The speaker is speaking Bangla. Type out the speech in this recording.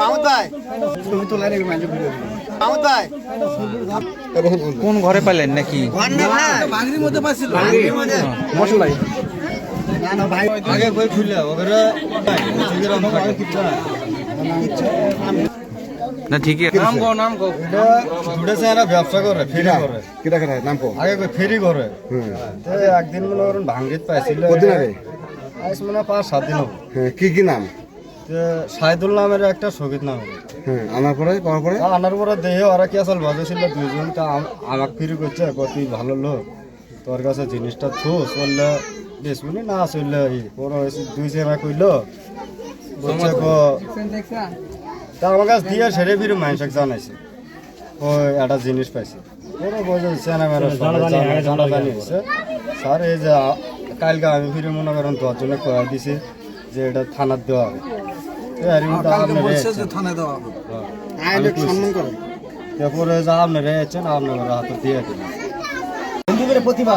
মাহমুদ ভাই। তুমি তো লাইনে মাইন্ড ভিডিও মাহমুদ ভাই। কোন ঘরে পাইলেন নাকি? বাংরির মধ্যে পাইছিল মশলাই না না ভাই আগে কই খুলে ওগরে না ঠিকই নাম কো নাম কো দুটো সেরা ব্যবসা করে ফেরি করে? কিটা কিটা নাম কো আগে কই ফেরি করে। হুম। তো একদিন মনে করুন ভাঙ্গিত পাইছিল। কদিন আগে? আজ মনে পাঁচ সাত দিন হবে হ্যাঁ কি কি নাম? তো সাইদুল নামের একটা শহীদ নাম। হ্যাঁ আনার পরে পাওয়ার পরে আনার পরে দেহে ওরা কি আসল বাজেছিল দুইজন তা আম- আমাকে ফিরি করছে কতি ভালো লোক তোর কাছে জিনিসটা থো চললে বেসবুনি না চললে ই দুই চেনা কইলো। বলছে তা আমার কাছে দিয়ে সেরে ফিরে মানুষকে জানাইছে। ওই একটা জিনিস পাইছে। কোনো বলছে চেনা মেরা জানা হয়েছে। স্যার এই যে কালকে আমি ফিরে মনে করেন দশজনে কয়া দিছে যে এটা থানার দেওয়া হবে। তারপরে যা আপনি রয়েছেন আপনার হাতে দিয়ে দিন। প্রতিভা